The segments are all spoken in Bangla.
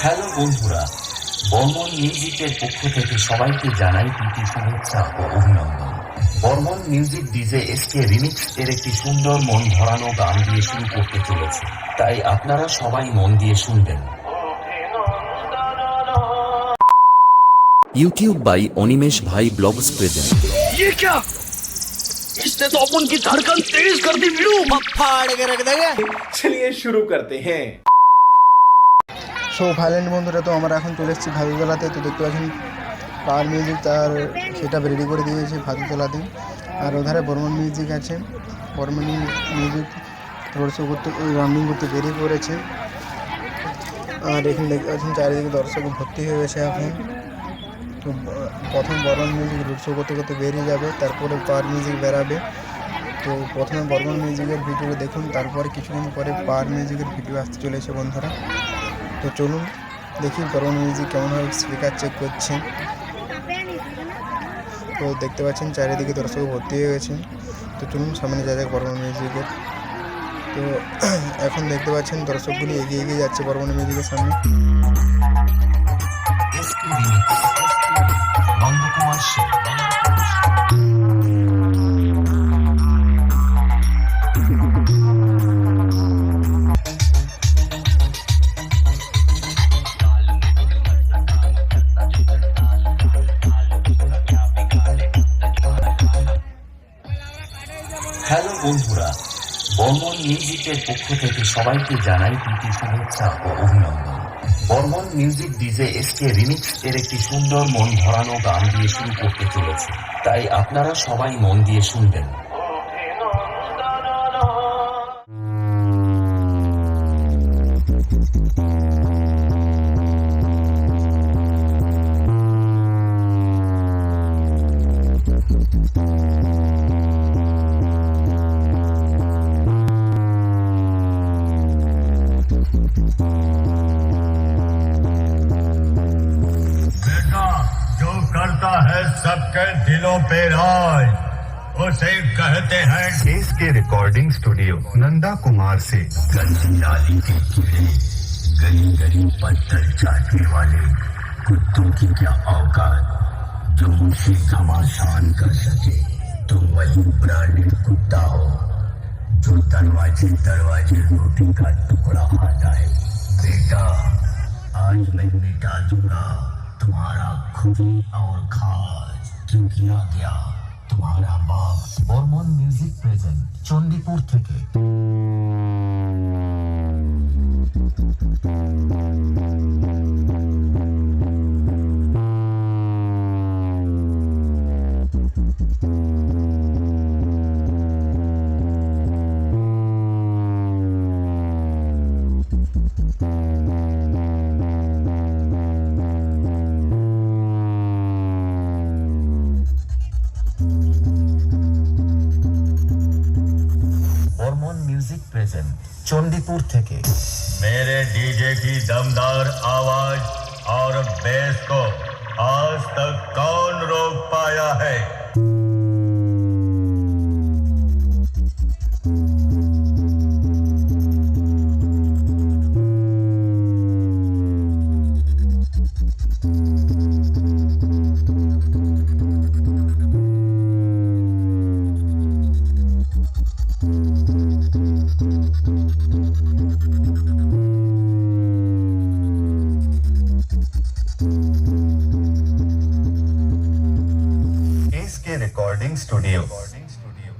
হ্যালো বন্ধুরা বর্মন মিউজিকের পক্ষ থেকে সবাইকে জানাই প্রীতি শুভেচ্ছা ও অভিনন্দন Barman music DJ SK remix এর একটি সুন্দর মন ভরানো গান দিয়ে শুরু করতে চলেছে তাই আপনারা সবাই মন দিয়ে শুনবেন ইউটিউব বাই অনিমেষ ভাই ব্লগস প্রেজেন্ট ये क्या इसने तो अपन की धड़कन तेज कर दी वीरू फाड़ के रख देगा चलिए शुरू करते हैं সো ভাইল্যান্ড বন্ধুরা, তো আমরা এখন চলে এসেছি ভাদুতলাতে তো দেখতে পাচ্ছেন পাওয়ার মিউজিক তার সেটা রেডি করে দিয়েছে ভাদুতলাতে আর ওধারে বর্মন মিউজিক আছে। বর্মন মিউজিক শো করতে রানিং করতে বেরিয়ে পড়েছে আর এখানে দেখতে পাচ্ছেন, চারিদিকে দর্শক ভর্তি হয়ে গেছে এখন। তো, প্রথম বর্মন মিউজিক রোড শো করতে করতে বেরিয়ে যাবে, তারপরে পাওয়ার মিউজিক বেরাবে। তো, প্রথমে বর্মন মিউজিকের ভিডিও দেখুন, তারপরে কিছুক্ষণ পরে পাওয়ার মিউজিকের ভিডিও আসতে চলেছে বন্ধুরা। তো চলুন দেখি গরম মিউজিক কেমনভাবে স্পিকার চেক করছে। তো দেখতে পাচ্ছেন চারিদিকে দর্শক ভর্তি হয়ে গেছে। তো চলুন সামনে যা যাক বর্মন মিউজিকের তো এখন দেখতে পাচ্ছেন দর্শকগুলি এগিয়ে এগিয়ে যাচ্ছে বর্মন মিউজিকের সামনে। হ্যালো বন্ধুরা, বর্মন মিউজিকের পক্ষ থেকে সবাইকে জানাই প্রীতি শুভেচ্ছা ও অভিনন্দন। Barman music DJ SK remix এর একটি সুন্দর মন ধরানো গান দিয়ে শুরু করতে চলেছে। তাই আপনারা সবাই মন দিয়ে শুনবেন। करता है सबके दिलों पे राज उसे कहते हैं इसके रिकॉर्डिंग स्टूडियो नंदा कुमार से। गली नाली के कीड़े गली गली पत्थर चाटने वाले कुत्तों की क्या औकात? जो मुझसे घमासान कर सके तुम वही ब्रांडेड कुत्ता हो जो दरवाजे दरवाजे रोटी का टुकड़ा खाता है बेटा आज मैं मिटा दूँगा तुम्हारा खुदी और खाज क्यों किया गया तुम्हारा बाप বর্মন মিউজিক প্রেজেন্ট চণ্ডীপুর থেকে বর্মন মিউজিক প্রেজেন্ট চণ্ডীপুর থেকে मेरे डीजे की दमदार आवाज রেকর্ডিং স্টুডিও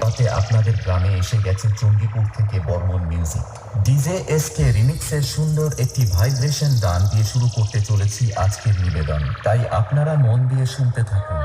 তাতে আপনাদের গ্রামে এসে গেছে চণ্ডীপুর থেকে Barman music DJ S K রিমিক্সের সুন্দর একটি ভাইব্রেশন গান দিয়ে শুরু করতে চলেছি আজকের নিবেদন। তাই আপনারা মন দিয়ে শুনতে থাকুন।